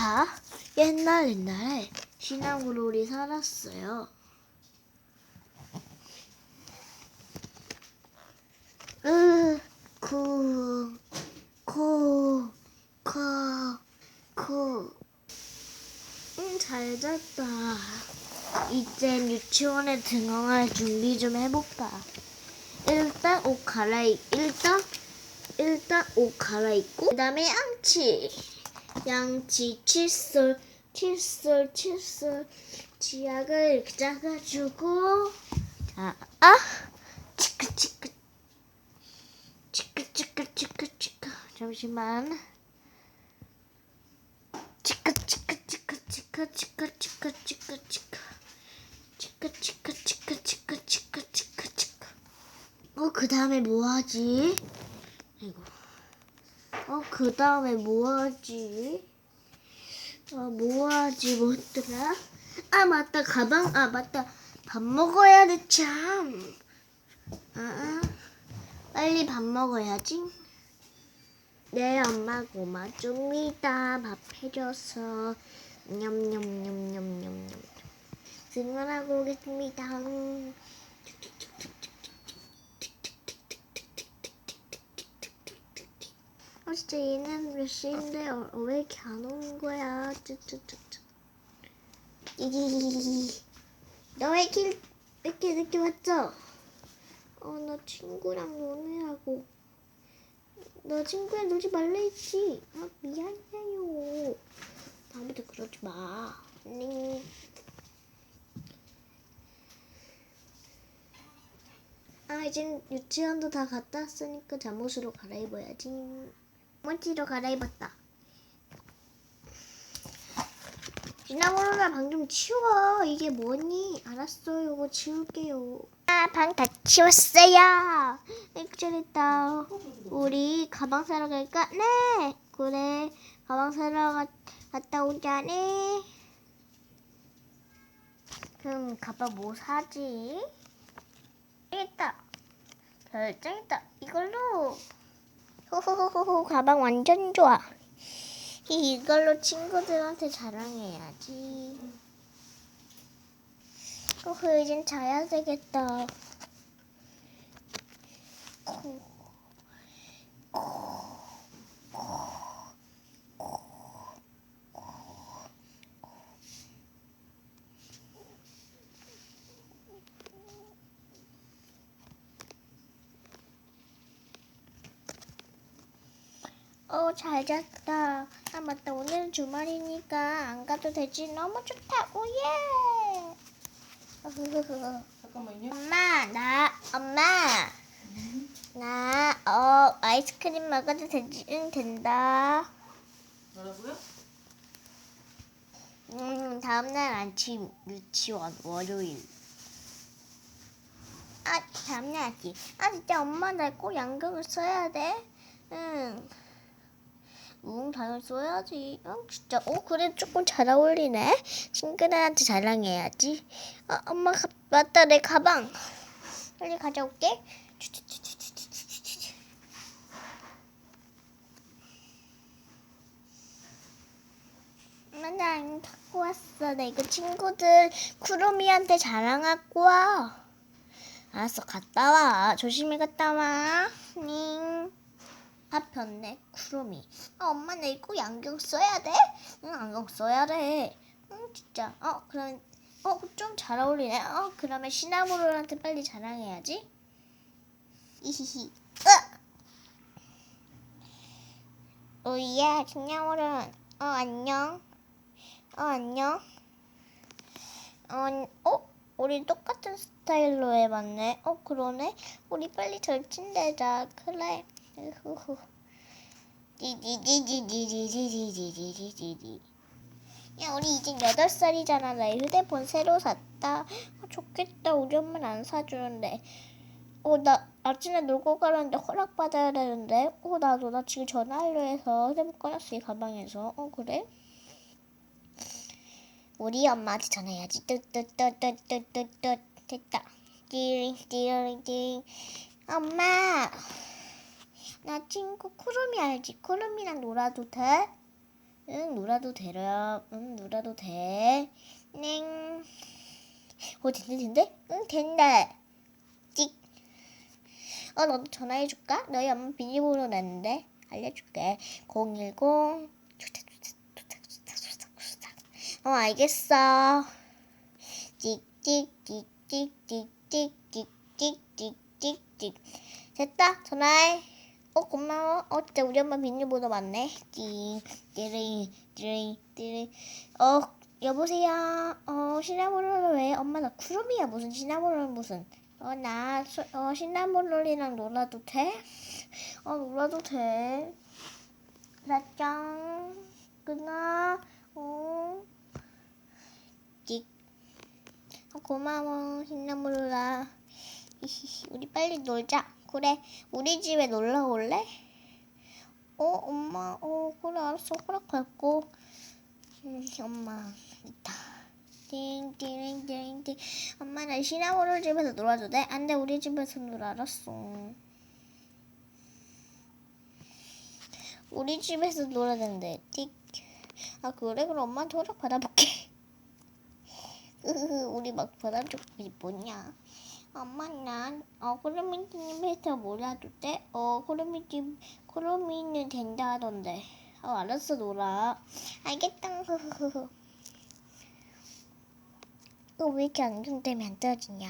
자, 옛날 옛날에 시나무롤이 살았어요. 으, 구, 코, 코, 코. 응, 잘 잤다. 이젠 유치원에 등원할 준비 좀 해볼까. 일단 옷 갈아입, 일단, 일단 옷 갈아입고, 그 다음에 양치. 양치, 칫솔, 칫솔, 칫솔. 치약을 이렇게 짜가지고, 자, 아! 치크, 치크. 치크, 치크, 치크, 치크. 잠시만. 치크, 치크, 치크, 치크, 치크, 치크, 치크, 치크. 치크, 치크, 치크, 치크, 치크, 치크, 치크. 어, 그 다음에 뭐 하지? 아이고. 어, 그 다음에 뭐 하지? 어, 뭐 하지? 뭐더라? 아, 맞다. 가방, 아, 맞다. 밥 먹어야 돼, 참. 아, 아. 빨리 밥 먹어야지. 네, 엄마 고마줍니다. 밥 해줘서. 냠냠냠냠냠냠. 승원하고 오겠습니다. 아 진짜 얘는 몇 시인데 어, 왜 이렇게 안 오는 거야? 쭈쭈쭈쭈. 너왜 이렇게 왜 이렇게 늦게 왔죠? 어, 나 친구랑 노느라고. 너 친구랑 놀지 말라 했지. 아, 미안해요. 다음부터 그러지 마. 네. 아, 이젠 유치원도 다 갔다 왔으니까 잠옷으로 갈아입어야지. 멋지로 갈아입었다. 지나고로나 방 좀 치워. 이게 뭐니? 알았어요. 이거 치울게요. 아, 방 다 치웠어요. 아이고, 잘했다. 우리 가방 사러 갈까? 네. 그래. 가방 사러 가, 갔다 오자 네. 그럼 가방 뭐 사지? 있다. 결정했다. 이걸로. 호호호호 가방 완전 좋아. 이걸로 친구들한테 자랑해야지. 호호 이젠 자야 되겠다. 코. 어, 잘 잤다. 아, 맞다. 오늘은 주말이니까 안 가도 되지. 너무 좋다. 오예! 어흐흐흐. 잠깐만요. 엄마, 나, 엄마. 나, 어, 아이스크림 먹어도 되지? 응, 된다. 뭐라고요? 음, 다음날 아침 유치원 월요일. 아, 다음날 아침. 아, 진짜 엄마 나 꼭 양경을 써야 돼. 응. 응, 당연히 써야지. 응, 진짜. 어, 그래, 조금 잘 어울리네. 친구들한테 자랑해야지. 어, 엄마, 가, 맞다, 내 가방. 빨리 가져올게. 맞아, 안 갖고 왔어. 내 이거 친구들 쿠루미한테 자랑하고 와. 알았어, 갔다 와. 조심히 갔다 와. 닝. 하편네 쿠루미. 아, 엄마 나 이거 안경 써야 돼? 응, 안경 써야 돼. 응, 진짜. 어, 그럼 어, 좀 잘 어울리네. 어, 그러면 시나모롤한테 빨리 자랑해야지. 이히히. 으! 오예, 시나모롤. 어, 안녕. 어, 안녕. 어, 어? 우리 똑같은 스타일로 해봤네. 어, 그러네. 우리 빨리 절친되자. 그래. 후후. 디디디디디디디디디디디디. 야, 우리 이제 여덟 살이잖아. 나 휴대폰 새로 샀다. 아, 좋겠다. 우리 엄마는 안 사주는데. 어, 나 아침에 놀고 가려는데 허락 받아야 되는데. 어, 나도 나 지금 전화하려 해서 휴대폰 꺼놨어. 이 가방에서. 어, 그래? 우리 엄마한테 전화해야지. 뚜뚜뚜뚜뚜뚜뚜 됐다. 띠링 띠링 띠링. 엄마. 나 친구 쿠루미 알지? 쿠루미랑 놀아도 돼? 응, 놀아도 되려. 응, 놀아도 돼. 넹. 어, 된대, 된대? 응, 된다. 찍. 어, 너도 전화해줄까? 너희 엄마 비밀번호 냈는데. 알려줄게. 010. 투탁, 투탁, 투탁, 투탁, 투탁, 투탁. 어, 알겠어. 찍, 찍, 찍, 찍, 찍, 찍, 찍, 찍, 찍, 찍, 찍. 됐다. 전화해. 어, 고마워. 어, 진짜 우리 엄마 비밀번호 맞네. 띵, 띠링, 띠링, 띠링. 어, 여보세요. 어, 시나모롤 왜? 엄마 나 쿠루미야. 무슨 시나모롤 무슨. 어, 나, 수- 어, 시나모롤이랑 놀아도 돼? 어, 놀아도 돼. 나짱. 끊어. 어. 찍. 어, 고마워. 시나모롤아. 히히히, 우리 빨리 놀자. 그래, 우리 집에 놀러 올래? 어, 엄마, 어, 그래, 알았어. 허락할고. 음, 엄마, 있다. 띵띵띵띵. 엄마, 나 시나모롤 집에서 놀아도 돼? 안 돼, 우리 집에서 놀아, 알았어. 우리 집에서 놀아야 되는데, 띡. 아, 그래? 그럼 엄마한테 허락 받아볼게. 으흐흐, 우리 막 받아줄 게 뭐냐? 엄마 난 어, 코르미집에서 놀아도 돼? 어 코르미집 코르미는 된다 하던데. 어 알았어 놀아. 알겠다. 흐흐흐 너왜 이렇게 안경 때문에 안 떨어지냐?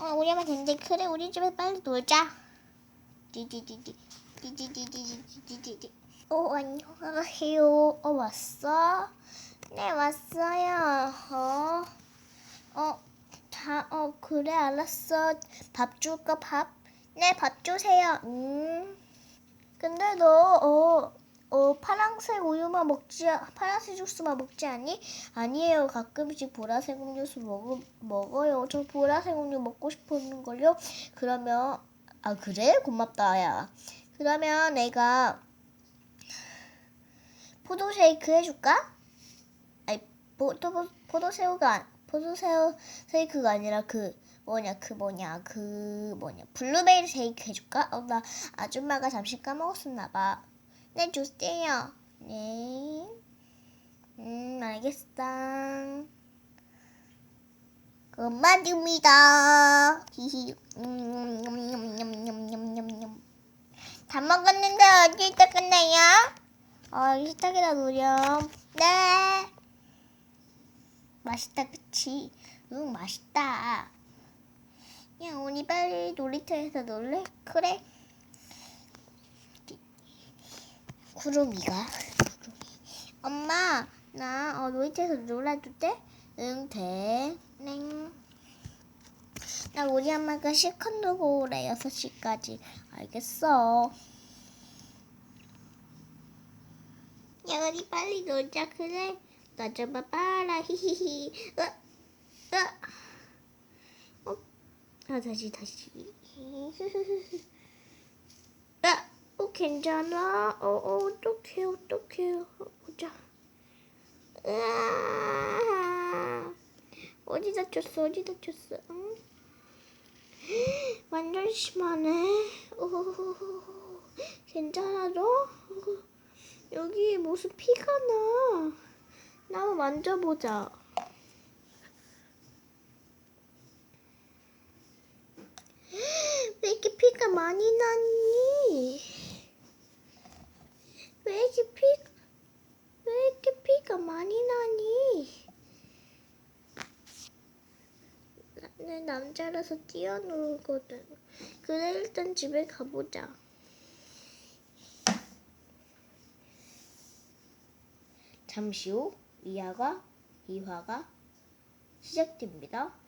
어 우리 엄마 된대. 그래 우리 집에 빨리 놀자. 디디디디. 디디디디디디디디. 어 안녕하세요. 어 왔어? 네 왔어요. 어? 어. 다, 어, 그래, 알았어. 밥 줄까, 밥? 네, 밥 주세요. 음. 근데 너, 어, 어, 파란색 우유만 먹지, 파란색 주스만 먹지 않니? 아니에요. 가끔씩 보라색 음료수 먹, 먹어요. 저 보라색 음료 먹고 싶었는걸요? 그러면, 아, 그래? 고맙다, 야. 그러면 내가 포도 쉐이크 해줄까? 아니, 포도, 포도새우가, 안- 포도새우 쉐이크가 아니라 그 뭐냐 그 뭐냐 그 뭐냐 블루베리 쉐이크 해줄까? 어 나 아줌마가 잠시 까먹었었나 봐. 네 주세요. 네. 음 알겠어. 그만입니다. 히히. 음. 다 먹었는데 어디다 끝나요? 어 식탁에다 놓으렴. 네. 맛있다, 그치? 응, 맛있다. 야, 우리 빨리 놀이터에서 놀래? 그래. 구름이가. 구름이. 엄마, 나 어, 놀이터에서 놀아도 돼? 응, 돼. 넹. 나 우리 엄마가 실컷 놀고 오래, 6시까지. 알겠어. 야, 우리 빨리 놀자, 그래? 나 좀 봐봐라 히히히 으, 으. 어? 아 다시 다시 아, 어 괜찮아 어, 어 어떡해 어떡해 보자 으아. 어디 다쳤어 어디 다쳤어 응? 완전 심하네 오, 괜찮아 너? 어, 여기 무슨 피가 나 나 한번 만져보자. 왜 이렇게 피가 많이 나니? 왜 이렇게 피, 왜 이렇게 피가 많이 나니? 나는 남자라서 뛰어놀거든. 그래 일단 집에 가보자. 잠시 후 2화가 2화가 시작됩니다.